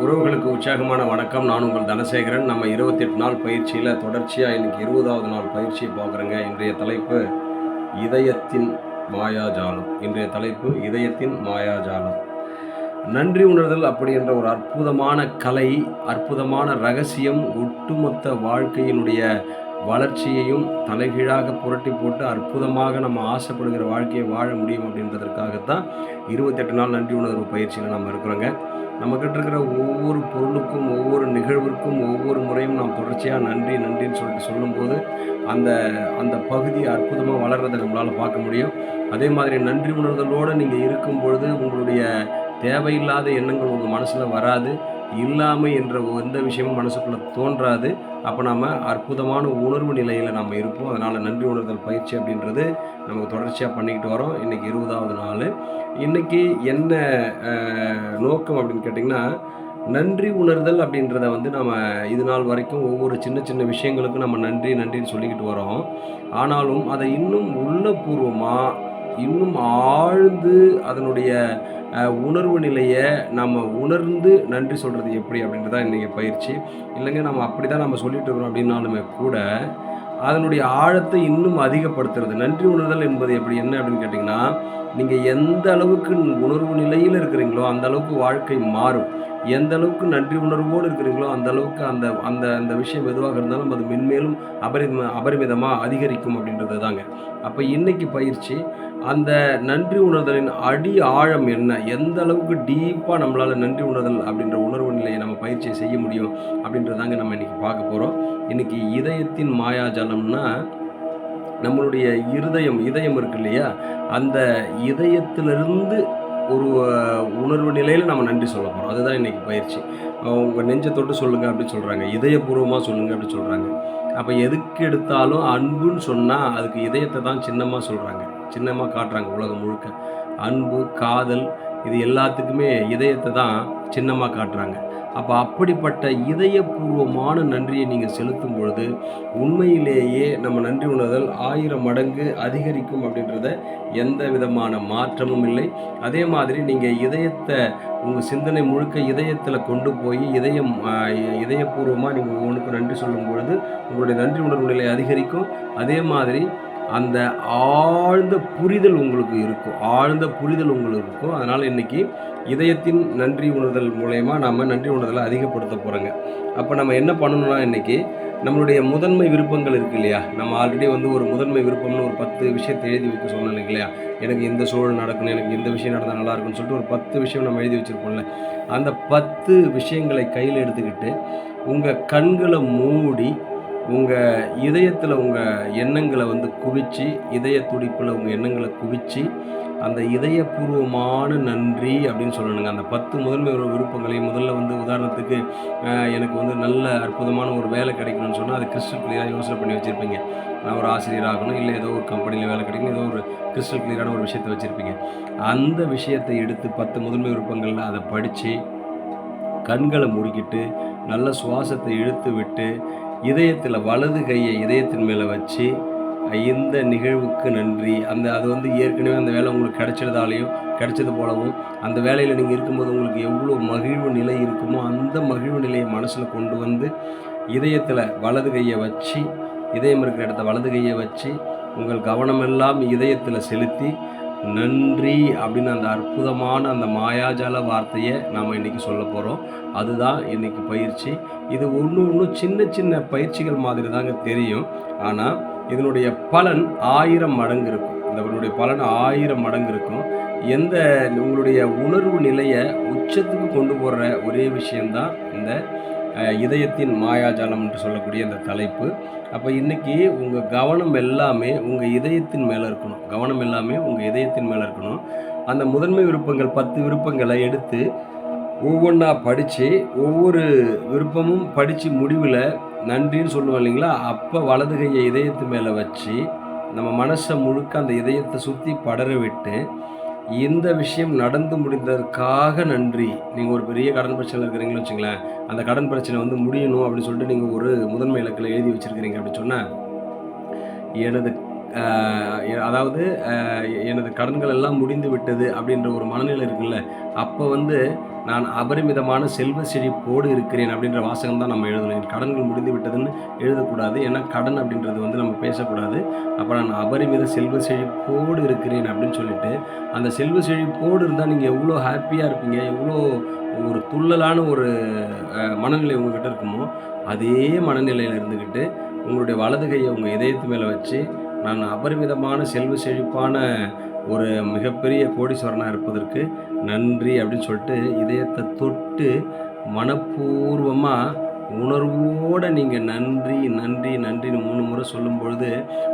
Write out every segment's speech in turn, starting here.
உறவுகளுக்கு உற்சாகமான வணக்கம். நான் உங்கள் தனசேகரன். நம்ம இருபத்தெட்டு நாள் பயிற்சியில் தொடர்ச்சியாக இன்றைக்கி இருபதாவது நாள் பயிற்சியை பார்க்குறேங்க. இன்றைய தலைப்பு இதயத்தின் மாயாஜாலம். இன்றைய தலைப்பு இதயத்தின் மாயாஜாலம். நன்றி உணர்தல் அப்படி என்ற ஒரு அற்புதமான கலை அற்புதமான ரகசியம் ஒட்டுமொத்த வாழ்க்கையினுடைய வளர்ச்சியையும் தலைகீழாக புரட்டி போட்டு அற்புதமாக நம்ம ஆசைப்படுகிற வாழ்க்கையை வாழ முடியும் அப்படின்றதற்காகத்தான் இருபத்தெட்டு நாள் நன்றி உணர்வு பயிற்சியில் நம்ம இருக்கிறோங்க. நம்மக்கிட்ட இருக்கிற ஒவ்வொரு பொருளுக்கும் ஒவ்வொரு நிகழ்விற்கும் ஒவ்வொரு முறையும் நாம் தொடர்ச்சியாக நன்றி நன்றின்னு சொல்லிட்டு சொல்லும்போது அந்த அந்த பகுதி அற்புதமாக வளர்றதை நம்மளால் பார்க்க முடியும். அதே மாதிரி நன்றி உணர்தலோடு நீங்கள் இருக்கும் பொழுது உங்களுடைய தேவையில்லாத எண்ணங்கள் உங்கள் மனசில் வராது. இல்லாமை என்ற எந்த விஷயமும் மனசுக்குள்ளே தோன்றாது. அப்போ நம்ம அற்புதமான உணர்வு நிலையில் நம்ம இருப்போம். அதனால் நன்றி உணர்தல் பயிற்சி அப்படின்றது நமக்கு தொடர்ச்சியாக பண்ணிக்கிட்டு வரோம். இன்றைக்கி இருபதாவது நாள். இன்றைக்கி என்ன நோக்கம் அப்படின்னு கேட்டிங்கன்னா நன்றி உணர்தல் அப்படின்றத வந்து நம்ம இது நாள் வரைக்கும் ஒவ்வொரு சின்ன சின்ன விஷயங்களுக்கும் நம்ம நன்றி நன்றின்னு சொல்லிக்கிட்டு வரோம். ஆனாலும் அதை இன்னும் உள்ளபூர்வமாக இன்னும் ஆழ்ந்து அதனுடைய உணர்வு நிலையை நம்ம உணர்ந்து நன்றி சொல்கிறது எப்படி அப்படின்றதான் இன்றைக்கி பயிற்சி. இல்லைங்க நம்ம அப்படி தான் நம்ம சொல்லிட்டு இருக்கிறோம் அப்படின்னாலுமே கூட அதனுடைய ஆழத்தை இன்னும் அதிகப்படுத்துறது நன்றி உணர்தல் என்பது எப்படி என்ன அப்படின்னு கேட்டிங்கன்னா நீங்கள் எந்த அளவுக்கு உணர்வு நிலையில் இருக்கிறீங்களோ அந்த அளவுக்கு வாழ்க்கை மாறும். எந்த அளவுக்கு நன்றி உணர்வோடு இருக்கிறீங்களோ அந்த அளவுக்கு அந்த அந்த அந்த விஷயம் எதுவாக இருந்தாலும் அது மென்மேலும் அபரிம அபரிமிதமாக அதிகரிக்கும் அப்படின்றது தாங்க அப்போ இன்னைக்கு பயிற்சி அந்த நன்றி உணர்தலின் அடி ஆழம் என்ன? எந்த அளவுக்கு டீப்பாக நம்மளால் நன்றி உணர்தல் அப்படின்ற உணர்வு நிலையை நம்ம பயிற்சியை செய்ய முடியும் அப்படின்றதாங்க நம்ம இன்றைக்கி பார்க்க போகிறோம் இன்றைக்கி இதயத்தின் மாயாஜாலம்னா நம்மளுடைய இருதயம் இதயம் இருக்கு இல்லையா? அந்த இதயத்திலிருந்து ஒரு உணர்வு நிலையில் நம்ம நன்றி சொல்ல போகிறோம் அதுதான் இன்றைக்கி பயிற்சி. உங்கள் நெஞ்சை தொட்டு சொல்லுங்கள் அப்படின்னு சொல்கிறாங்க இதயபூர்வமாக சொல்லுங்கள் அப்படின்னு சொல்கிறாங்க அப்போ எதுக்கு எடுத்தாலும் அன்புன்னு சொன்னால் அதுக்கு இதயத்தை தான் சின்னமாக சொல்கிறாங்க சின்னமாக காட்டுறாங்க உலகம் முழுக்க. அன்பு காதல் இது எல்லாத்துக்குமே இதயத்தை தான் சின்னமாக காட்டுறாங்க. அப்போ அப்படிப்பட்ட இதயபூர்வமான நன்றியை நீங்கள் செலுத்தும் பொழுது உண்மையிலேயே நம்ம நன்றி உணர்தல் ஆயிரம் மடங்கு அதிகரிக்கும் அப்படின்றத எந்த விதமான மாற்றமும் இல்லை. அதே மாதிரி நீங்கள் இதயத்தை உங்கள் சிந்தனை முழுக்க இதயத்தில் கொண்டு போய் இதயம் இதயபூர்வமாக நீங்கள் ஒவ்வொன்றுக்கும் நன்றி சொல்லும் பொழுது உங்களுடைய நன்றி உணர்வு நிலை அதிகரிக்கும். அதே மாதிரி அந்த ஆழ்ந்த புரிதல் உங்களுக்கு இருக்கும் ஆழ்ந்த புரிதல் உங்களுக்கு இருக்கும் அதனால் இன்றைக்கி இதயத்தின் நன்றி உணர்தல் மூலயமா நாம் நன்றி உணர்தலை அதிகப்படுத்த போகிறோங்க அப்போ நம்ம என்ன பண்ணணும்னா இன்றைக்கி நம்மளுடைய முதன்மை விருப்பங்கள் இருக்குது இல்லையா? நம்ம ஆல்ரெடி வந்து ஒரு முதன்மை விருப்பம்னு ஒரு பத்து விஷயத்தை எழுதி வைக்க சொன்னோம் இல்லையா எனக்கு இந்த சூழல் நடக்கணும் எனக்கு இந்த விஷயம் நடந்தால் நல்லா இருக்கும்னு சொல்லிட்டு ஒரு பத்து விஷயம் நம்ம எழுதி வச்சுருப்போம்ல. அந்த பத்து விஷயங்களை கையில் எடுத்துக்கிட்டு உங்கள் கண்களை மூடி உங்கள் இதயத்தில் உங்கள் எண்ணங்களை வந்து குவிச்சு இதய துடிப்பில் உங்கள் எண்ணங்களை குவிச்சு அந்த இதயபூர்வமான நன்றி அப்படின்னு சொல்லணுங்க. அந்த பத்து முதன்மை விருப்பங்களை விருப்பங்களையும் முதல்ல வந்து உதாரணத்துக்கு எனக்கு வந்து நல்ல அற்புதமான ஒரு வேலை கிடைக்கணும்னு சொன்னால் அது கிறிஸ்டல் கிளியராக யோசனை பண்ணி வச்சுருப்பீங்க. நான் ஒரு ஆசிரியர் ஆகணும் இல்லை ஏதோ ஒரு கம்பெனியில் வேலை கிடைக்கணும் ஏதோ ஒரு கிறிஸ்டல் கிளியரான ஒரு விஷயத்தை வச்சுருப்பீங்க. அந்த விஷயத்தை எடுத்து பத்து முதன்மை விருப்பங்களில் அதை படித்து கண்களை மூடிக்கிட்டு நல்ல சுவாசத்தை இழுத்து விட்டு இதயத்தில் வலது கையை இதயத்தின் மேலே வச்சு இந்த நிகழ்வுக்கு நன்றி. அந்த அது வந்து ஏற்கனவே அந்த வேலை உங்களுக்கு கிடைச்சதாலேயும் கிடைச்சது போலவும் அந்த வேலையில் நீங்கள் இருக்கும்போது உங்களுக்கு எவ்வளோ மகிழ்வு நிலை இருக்குமோ அந்த மகிழ்வு நிலையை மனசில் கொண்டு வந்து இதயத்தில் வலது கையை வச்சு இதயம் இருக்கிற இடத்த வலது கையை வச்சு உங்கள் கவனமெல்லாம் இதயத்தில் செலுத்தி நன்றி அப்படின்னு அந்த அற்புதமான அந்த மாயாஜால வார்த்தையை நாம் இன்றைக்கி சொல்ல போகிறோம் அதுதான் இன்றைக்கி பயிற்சி. இது ஒன்று ஒன்று சின்ன சின்ன பயிற்சிகள் மாதிரி தாங்க தெரியும். ஆனால் இதனுடைய பலன் ஆயிரம் மடங்கு இருக்கும். இதனுடைய பலன் ஆயிரம் மடங்கு இருக்கும். எந்த உங்களுடைய உணர்வு நிலையை உச்சத்துக்கு கொண்டு போகிற ஒரே விஷயந்தான் இந்த இதயத்தின் மாயாஜாலம் என்று சொல்லக்கூடிய இந்த தலைப்பு. அப்போ இன்றைக்கி உங்கள் கவனம் எல்லாமே உங்கள் இதயத்தின் மேலே இருக்கணும். கவனம் எல்லாமே உங்கள் இதயத்தின் மேலே இருக்கணும். அந்த முதன்மை விருப்பங்கள் பத்து விருப்பங்களை எடுத்து ஒவ்வொன்றா படித்து ஒவ்வொரு விருப்பமும் படித்து முடிவில் நன்றின்னு சொல்லுவோம் இல்லைங்களா? அப்போ வலது கையை இதயத்து மேலே வச்சு நம்ம மனசை முழுக்க அந்த இதயத்தை சுற்றி படர விட்டு இந்த விஷயம் நடந்து முடிந்ததற்காக நன்றி. நீங்கள் ஒரு பெரிய கடன் பிரச்சனை இருக்கிறீங்கன்னு வச்சுங்களேன் அந்த கடன் பிரச்சனை வந்து முடியணும் அப்படின்னு சொல்லிட்டு நீங்கள் ஒரு முதன்மை இலக்கில் எழுதி வச்சுருக்கிறீங்க அப்படின்னு சொன்னால் எனது அதாவது எனது கடன்கள் எல்லாம் முடிந்து விட்டது அப்படின்ற ஒரு மனநிலை இருக்குல்ல. அப்போ வந்து நான் அபரிமிதமான செல்வ செழிப்போடு இருக்கிறேன் அப்படின்ற வாசகம் தான் நம்ம எழுதணும். என் கடன்கள் முடிந்து விட்டதுன்னு எழுதக்கூடாது. ஏன்னா கடன் அப்படின்றது வந்து நம்ம பேசக்கூடாது. அப்போ நான் அபரிமித செல்வ செழிப்போடு இருக்கிறேன் அப்படின்னு சொல்லிட்டு அந்த செல்வ செழிப்போடு இருந்தால் நீங்கள் எவ்வளோ ஹாப்பியாக இருப்பீங்க எவ்வளோ ஒரு துள்ளலான ஒரு மனநிலை உங்கள்கிட்ட இருக்குமோ அதே மனநிலையில் இருந்துக்கிட்டு உங்களுடைய வலது கையை உங்கள் இதயத்து மேலே வச்சு நான் அபரிமிதமான செல்வ செழிப்பான ஒரு மிகப்பெரிய கோடீஸ்வரனாக இருப்பதற்கு நன்றி அப்படின்னு சொல்லிட்டு இதயத்தை தொட்டு மனப்பூர்வமாக உணர்வோடு நீங்கள் நன்றி நன்றி நன்றின்னு மூணு முறை சொல்லும் பொழுது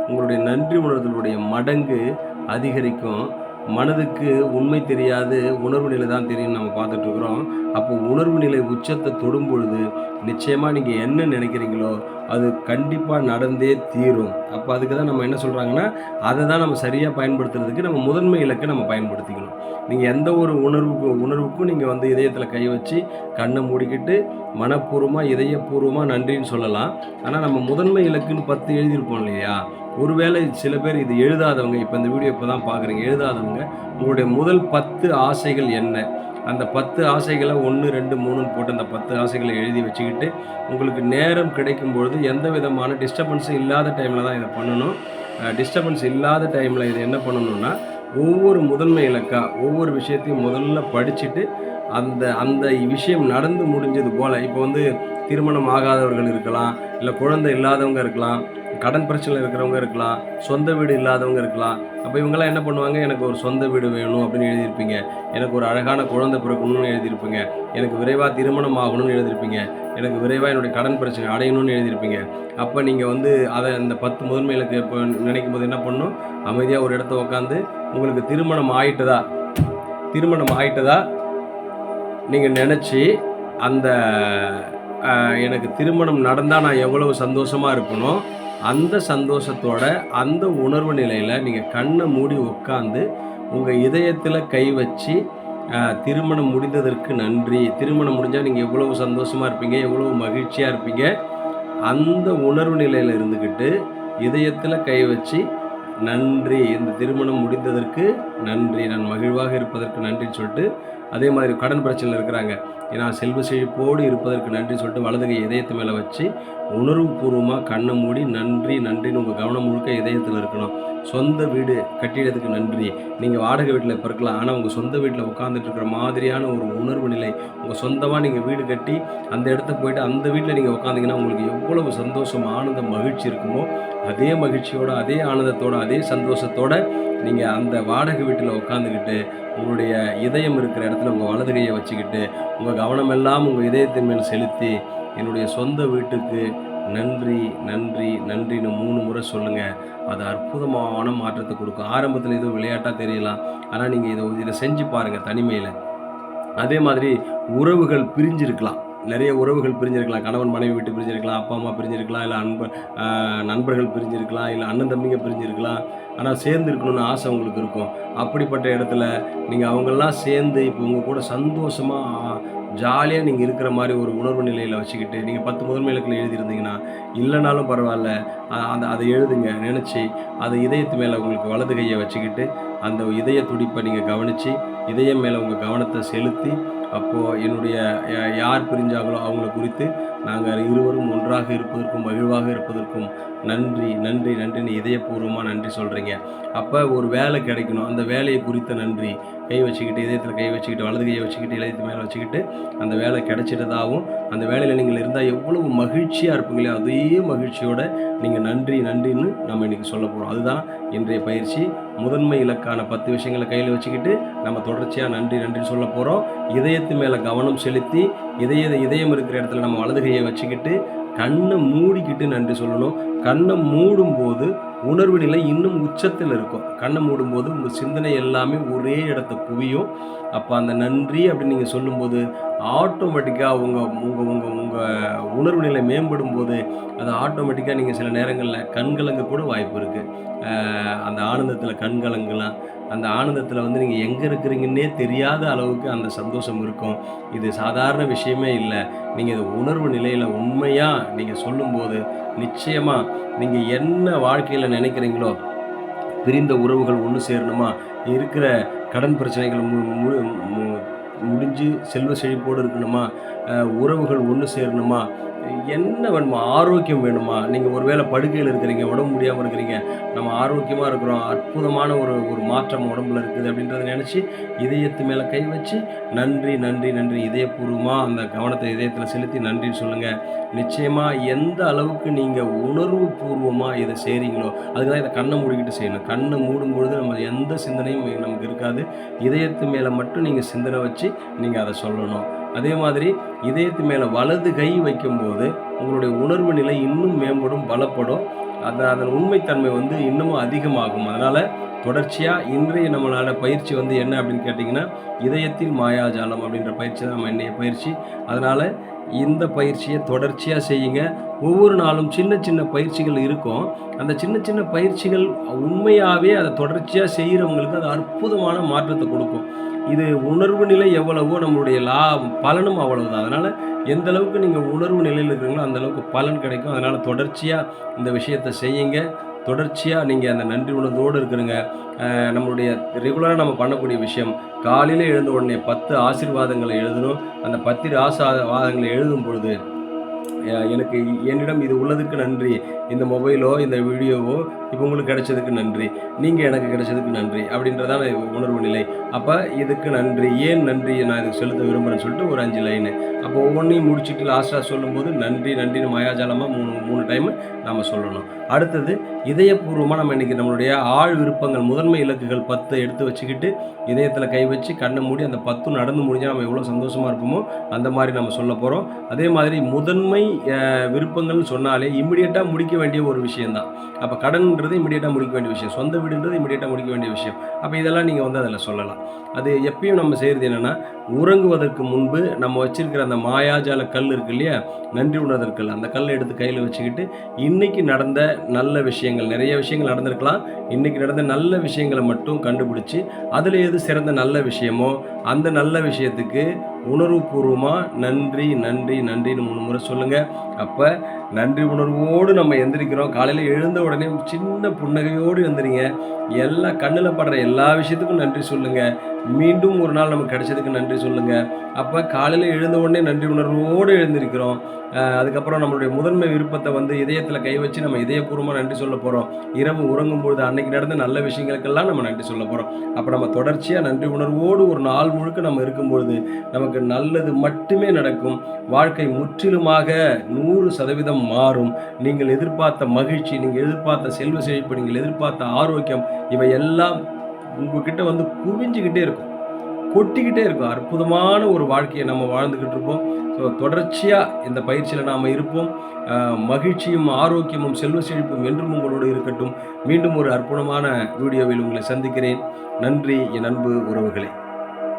உங்களுடைய நன்றி உணர்தலுடைய மடங்கு அதிகரிக்கும். மனதுக்கு உண்மை தெரியாது உணர்வு நிலை தான் தெரியும் நம்ம பார்த்துட்ருக்குறோம் அப்போ உணர்வு நிலை உச்சத்தை தொடும் பொழுது நிச்சயமாக நீங்கள் என்ன நினைக்கிறீங்களோ அது கண்டிப்பாக நடந்தே தீரும். அப்போ அதுக்கு தான் நம்ம என்ன சொல்கிறாங்கன்னா அதை தான் நம்ம சரியாக பயன்படுத்துறதுக்கு நம்ம முதன்மை இலக்கை நம்ம பயன்படுத்திக்கணும். நீங்கள் எந்த ஒரு உணர்வுக்கு உணர்வுக்கும் நீங்கள் வந்து இதயத்தில் கை வச்சு கண்ணை மூடிக்கிட்டு மனப்பூர்வமாக இதயபூர்வமாக நன்றின்னு சொல்லலாம். ஆனால் நம்ம முதன்மை இலக்குன்னு பத்து எழுதியிருப்போம் இல்லையா? ஒருவேளை சில பேர் இது எழுதாதவங்க இப்போ இந்த வீடியோ இப்போ தான் பார்க்குறீங்க எழுதாதவங்க உங்களுடைய முதல் பத்து ஆசைகள் என்ன? அந்த பத்து ஆசைகளை ஒன்று ரெண்டு மூணுன்னு போட்டு அந்த பத்து ஆசைகளை எழுதி வச்சுக்கிட்டு உங்களுக்கு நேரம் கிடைக்கும் பொழுது எந்த விதமான டிஸ்டர்பன்ஸும் இல்லாத டைமில் தான் இதை பண்ணணும். டிஸ்டர்பன்ஸ் இல்லாத டைமில் இது என்ன பண்ணணும்னா ஒவ்வொரு முதன்மை இலக்கா ஒவ்வொரு விஷயத்தையும் முதல்ல படிச்சுட்டு அந்த அந்த விஷயம் நடந்து முடிஞ்சது போல் இப்போ வந்து திருமணம் ஆகாதவர்கள் இருக்கலாம் இல்லை குழந்தை இல்லாதவங்க இருக்கலாம் கடன் பிரச்சனை இருக்கிறவங்க இருக்கலாம் சொந்த வீடு இல்லாதவங்க இருக்கலாம். அப்போ இவங்கெல்லாம் என்ன பண்ணுவாங்க? எனக்கு ஒரு சொந்த வீடு வேணும் அப்படின்னு எழுதியிருப்பீங்க. எனக்கு ஒரு அழகான குழந்தை பிறக்கணும்னு எழுதியிருப்பீங்க. எனக்கு விரைவாக திருமணம் ஆகணும்னு எழுதியிருப்பீங்க. எனக்கு விரைவாக என்னுடைய கடன் பிரச்சனை அடையணும்னு எழுதியிருப்பீங்க. அப்போ நீங்கள் வந்து அதை அந்த பத்து முதன்மைகளுக்கு இப்போ நினைக்கும் போது என்ன பண்ணணும் அமைதியாக ஒரு இடத்த உட்காந்து உங்களுக்கு திருமணம் ஆயிட்டதா? திருமணம் ஆயிட்டதா? நீங்கள் நினச்சி அந்த எனக்கு திருமணம் நடந்தால் நான் எவ்வளவு சந்தோஷமாக இருப்பனோ அந்த சந்தோஷத்தோட அந்த உணர்வு நிலையில் நீங்கள் கண்ணை மூடி உட்காந்து உங்கள் இதயத்தில் கை வச்சு திருமணம் முடிந்ததற்கு நன்றி. திருமணம் முடிஞ்சால் நீங்கள் எவ்வளவு சந்தோஷமாக இருப்பீங்க எவ்வளவு மகிழ்ச்சியாக இருப்பீங்க அந்த உணர்வு நிலையில் இருந்துக்கிட்டு இதயத்தில் கை வச்சு நன்றி. இந்த திருமணம் முடிந்ததற்கு நன்றி. நான் மகிழ்வாக இருப்பதற்கு நன்றின்னு சொல்லிட்டு அதே மாதிரி கடன் பிரச்சனையில் இருக்கிறாங்க. ஏன்னா செல்வ செழிப்போடு இருப்பதற்கு நன்றி சொல்லிட்டு வலதுகை இதயத்து மேலே வச்சு உணர்வுபூர்வமாக கண்ணை மூடி நன்றி நன்றின்னு உங்கள் கவனம் முழுக்க இதயத்தில் இருக்கணும். சொந்த வீடு கட்டிடத்துக்கு நன்றி. நீங்கள் வாடகை வீட்டில் இப்போ இருக்கலாம். ஆனால் உங்கள் சொந்த வீட்டில் உட்காந்துட்டு இருக்கிற மாதிரியான ஒரு உணர்வு நிலை உங்கள் சொந்தமாக நீங்கள் வீடு கட்டி அந்த இடத்த போயிட்டு அந்த வீட்டில் நீங்கள் உட்காந்திங்கன்னா உங்களுக்கு எவ்வளவு சந்தோஷம் ஆனந்த மகிழ்ச்சி இருக்குமோ அதே மகிழ்ச்சியோட அதே ஆனந்தத்தோட அதே சந்தோஷத்தோட நீங்கள் அந்த வாடகை வீட்டில் உட்காந்துக்கிட்டு உங்களுடைய இதயம் இருக்கிற இடத்துல உங்கள் வலது கையை வச்சுக்கிட்டு உங்கள் கவனமெல்லாம் உங்கள் இதயத்தின் மேல் செலுத்தி என்னுடைய சொந்த வீட்டுக்கு நன்றி நன்றி நன்றின்னு மூணு முறை சொல்லுங்கள் அது அற்புதமான மாற்றத்தை கொடுக்கும். ஆரம்பத்தில் எதுவும் விளையாட்டாக தெரியலாம். ஆனால் நீங்கள் இதை இதை செஞ்சு பாருங்கள் தனிமையில். அதே மாதிரி உறவுகள் பிரிஞ்சிருக்கலாம். நிறைய உறவுகள் பிரிஞ்சிருக்கலாம். கணவன் மனைவி விட்டு பிரிஞ்சிருக்கலாம் அப்பா அம்மா பிரிஞ்சிருக்கலாம் இல்லை அன்ப நண்பர்கள் பிரிஞ்சிருக்கலாம் இல்லை அண்ணன் தம்பிங்க பிரிஞ்சிருக்கலாம். ஆனால் சேர்ந்து இருக்கணும்னு ஆசை உங்களுக்கு இருக்கும். அப்படிப்பட்ட இடத்துல நீங்கள் அவங்கெல்லாம் சேர்ந்து இப்போ உங்கள் கூட சந்தோஷமாக ஜாலியாக நீங்கள் இருக்கிற மாதிரி ஒரு உணர்வு நிலையில் வச்சுக்கிட்டு நீங்கள் பத்து முதன்மை இலக்கில் எழுதியிருந்தீங்கன்னா இல்லைனாலும் பரவாயில்ல. அந்த அதை எழுதுங்க நினச்சி அதை இதயத்து மேலே உங்களுக்கு வலது கையை வச்சுக்கிட்டு அந்த இதய துடிப்பை நீங்கள் கவனித்து இதயம் மேலே உங்கள் கவனத்தை செலுத்தி அப்போது என்னுடைய யார் பிரிஞ்சாங்களோ அவங்கள குறித்து நாங்கள் இருவரும் ஒன்றாக இருப்பதற்கும் மகிழ்வாக இருப்பதற்கும் நன்றி நன்றி நன்றின்னு இதயபூர்வமாக நன்றி சொல்கிறீங்க அப்போ ஒரு வேலை கிடைக்கணும். அந்த வேலையை குறித்த நன்றி. கை வச்சுக்கிட்டு இதயத்தில் கை வச்சுக்கிட்டு வலது கையை வச்சுக்கிட்டு இதயத்து மேலே வச்சுக்கிட்டு அந்த வேலை கிடைச்சிட்டதாகவும் அந்த வேலையில் நீங்கள் இருந்தால் எவ்வளவு மகிழ்ச்சியாக இருப்பீங்களோ அதே மகிழ்ச்சியோட நீங்கள் நன்றி நன்றின்னு நம்ம இன்றைக்கி சொல்ல போகிறோம் அதுதான் இன்றைய பயிற்சி. முதன்மை இலக்கான பத்து விஷயங்களை கையில் வச்சுக்கிட்டு நம்ம தொடர்ச்சியாக நன்றி நன்றி சொல்ல போகிறோம் இதயத்து மேலே கவனம் செலுத்தி இதய இதயம் இருக்கிற இடத்துல நம்ம வலது கையை வச்சுக்கிட்டு கண்ணை மூடிக்கிட்டு நன்றி சொல்லணும். கண்ணை மூடும்போது உணர்வு நிலை இன்னும் உச்சத்தில் இருக்கும். கண்ணை மூடும்போது உங்கள் சிந்தனை எல்லாமே ஒரே இடத்த குவியும் அப்போ அந்த நன்றி அப்படின்னு நீங்கள் சொல்லும்போது ஆட்டோமேட்டிக்காக உங்கள் உங்கள் உங்கள் உங்கள் உணர்வு நிலை மேம்படும் போது அது ஆட்டோமேட்டிக்காக நீங்கள் சில நேரங்களில் கண்கலங்க கூட வாய்ப்பு இருக்குது அந்த ஆனந்தத்தில் கண்கலங்கலாம். அந்த ஆனந்தத்தில் வந்து நீங்கள் எங்கே இருக்கிறீங்கன்னே தெரியாத அளவுக்கு அந்த சந்தோஷம் இருக்கும். இது சாதாரண விஷயமே இல்லை. நீங்கள் இது உணர்வு நிலையில் உண்மையாக நீங்கள் சொல்லும்போது நிச்சயமாக நீங்கள் என்ன வாழ்க்கையில் நினைக்கிறீங்களோ பிரிந்த உறவுகள் ஒன்று சேரணுமா? இருக்கிற கடன் பிரச்சனைகள் மு- மு- முடிஞ்சு செல்வ செழிப்போடு இருக்கணுமா? உறவுகள் ஒன்று சேரணுமா? என்ன வேணுமா? ஆரோக்கியம் வேணுமா? நீங்கள் ஒருவேளை படுக்கையில் இருக்கிறீங்க உடம்பு முடியாமல் இருக்கிறீங்க நம்ம ஆரோக்கியமாக இருக்கிறோம் அற்புதமான ஒரு ஒரு மாற்றம் உடம்புல இருக்குது அப்படின்றத நினச்சி இதயத்து மேலே கை வச்சு நன்றி நன்றி நன்றி. இதயபூர்வமாக அந்த கவனத்தை இதயத்தில் செலுத்தி நன்றின்னு சொல்லுங்கள் நிச்சயமாக எந்த அளவுக்கு நீங்கள் உணர்வு பூர்வமாக இதை செய்கிறீங்களோ அதுக்கு தான் இதை கண்ணை மூடிக்கிட்டு செய்யணும். கண்ணை மூடும் பொழுது நம்ம எந்த சிந்தனையும் நமக்கு இருக்காது. இதயத்து மேலே மட்டும் நீங்கள் சிந்தனை வச்சு நீங்கள் அதை சொல்லணும். அதே மாதிரி இதயத்து மேலே வலது கை வைக்கும்போது உங்களுடைய உணர்வு நிலை இன்னும் மேம்படும் பலப்படும். அந்த அதன் உண்மைத்தன்மை வந்து இன்னமும் அதிகமாகும். அதனால் தொடர்ச்சியாக இன்றைய நம்மளோட பயிற்சி வந்து என்ன அப்படின்னு கேட்டிங்கன்னா இதயத்தில் மாயாஜாலம் அப்படின்ற பயிற்சி தான் நம்ம இன்றைய பயிற்சி. அதனால் இந்த பயிற்சியை தொடர்ச்சியாக செய்யுங்க. ஒவ்வொரு நாளும் சின்ன சின்ன பயிற்சிகள் இருக்கும். அந்த சின்ன சின்ன பயிற்சிகள் உண்மையாகவே அதை தொடர்ச்சியாக செய்கிறவங்களுக்கு அது அற்புதமான மாற்றத்தை கொடுக்கும். இது உணர்வு நிலை எவ்வளவோ நம்மளுடைய லா பலனும் அவ்வளவுதான். அதனால் எந்த அளவுக்கு நீங்கள் உணர்வு நிலையில் இருக்கிறீங்களோ அந்த அளவுக்கு பலன் கிடைக்கும். அதனால் தொடர்ச்சியாக இந்த விஷயத்தை செய்யுங்க. தொடர்ச்சியாக நீங்கள் அந்த நன்றி உணர்வோடு இருக்கிறங்க நம்மளுடைய ரெகுலராக நம்ம பண்ணக்கூடிய விஷயம் காலையில் எழுந்த உடனே பத்து ஆசீர்வாதங்களை எழுதணும். அந்த பத்து ஆசீர்வாதங்களை எழுதும் பொழுது எனக்கு என்னிடம் இது உள்ளதுக்கு நன்றி. இந்த மொபைலோ இந்த வீடியோவோ இப்போ உங்களுக்கு கிடைச்சதுக்கு நன்றி. நீங்கள் எனக்கு கிடைச்சதுக்கு நன்றி அப்படின்றதான உணர்வு நிலை. அப்போ இதுக்கு நன்றி. ஏன் நன்றி? நான் இதுக்கு செலுத்த விரும்புகிறேன்னு சொல்லிட்டு ஒரு அஞ்சு லைனு அப்போ ஒவ்வொன்றையும் முடிச்சுட்டு லாஸ்ட்டாக சொல்லும்போது நன்றி நன்றின்னு மாயாஜாலமாக மூணு மூணு டைமு நாம் சொல்லணும். அடுத்தது இதயபூர்வமாக நம்ம இன்றைக்கி நம்மளுடைய ஆழ் விருப்பங்கள் முதன்மை இலக்குகள் பத்தை எடுத்து வச்சுக்கிட்டு இதயத்தில் கை வச்சு கண்ணை மூடி அந்த பத்தும் நடந்து முடிஞ்சால் நம்ம எவ்வளோ சந்தோஷமாக இருப்போமோ அந்த மாதிரி நம்ம சொல்ல போகிறோம் அதே மாதிரி முதன்மை விருப்பங்கள்னு சொன்னாலே இம்மிடியட்டாக முடிக்க வேண்டிய ஒரு விஷயம்தான். அப்போ கடன்ன்றது இமிடியேட்டாக முடிக்க வேண்டிய விஷயம். சொந்த வீடுன்றது இமிடியட்டாக முடிக்க வேண்டிய விஷயம். அப்போ இதெல்லாம் நீங்கள் வந்து அதில் சொல்லலாம். அது எப்பயும் நம்ம செய்கிறது என்னென்னா உறங்குவதற்கு முன்பு நம்ம வச்சிருக்கிற அந்த மாயாஜால கல் இருக்கு இல்லையா? நன்றி உணர்தல் கல். அந்த கல்லை எடுத்து கையில் வச்சுக்கிட்டு இன்னைக்கு நடந்த நல்ல விஷயங்கள் நிறைய விஷயங்கள் நடந்திருக்கலாம். இன்னைக்கு நடந்த நல்ல விஷயங்களை மட்டும் கண்டுபிடிச்சி அதில் எது சிறந்த நல்ல விஷயமோ அந்த நல்ல விஷயத்துக்கு உணர்வுபூர்வமாக நன்றி நன்றி நன்றின்னு மூணு முறை சொல்லுங்கள் அப்போ நன்றி உணர்வோடு நம்ம எந்திரிக்கிறோம். காலையில் எழுந்த உடனே சின்ன புன்னகையோடு எழுந்திரிங்க எல்லா கண்ணில் படுற எல்லா விஷயத்துக்கும் நன்றி சொல்லுங்கள் மீண்டும் ஒரு நாள் நமக்கு கிடைச்சதுக்கு நன்றி சொல்லுங்கள் அப்போ காலையில் எழுந்த உடனே நன்றி உணர்வோடு எழுந்திருக்கிறோம். அதுக்கப்புறம் நம்மளுடைய முதன்மை விருப்பத்தை வந்து இதயத்தில் கை வச்சு நம்ம இதயபூர்வமாக நன்றி சொல்ல போகிறோம் இரவு உறங்கும் பொழுது அன்னைக்கு நடந்த நல்ல விஷயங்களுக்கெல்லாம் நம்ம நன்றி சொல்ல போகிறோம் அப்போ நம்ம தொடர்ச்சியாக நன்றி உணர்வோடு ஒரு நாள் முழுக்க நம்ம இருக்கும்பொழுது நமக்கு நல்லது மட்டுமே நடக்கும். வாழ்க்கை முற்றிலுமாக நூறு சதவீதம் மாறும். நீங்கள் எதிர்பார்த்த மகிழ்ச்சி நீங்கள் எதிர்பார்த்த செல்வ செழிப்பு நீங்கள் எதிர்பார்த்த ஆரோக்கியம் இவை எல்லாம் உங்ககிட்ட வந்து குவிஞ்சுக்கிட்டே இருக்கும். கொட்டிக்கிட்டே இருக்கும். அற்புதமான ஒரு வாழ்க்கையை நம்ம வாழ்ந்துக்கிட்டு இருப்போம். ஸோ தொடர்ச்சியாக இந்த பயிற்சியில் நாம் இருப்போம். மகிழ்ச்சியும் ஆரோக்கியமும் செல்வ செழிப்பும் என்றும் உங்களோடு இருக்கட்டும். மீண்டும் ஒரு அற்புதமான வீடியோவில் உங்களை சந்திக்கிறேன். நன்றி என் அன்பு உறவுகளே.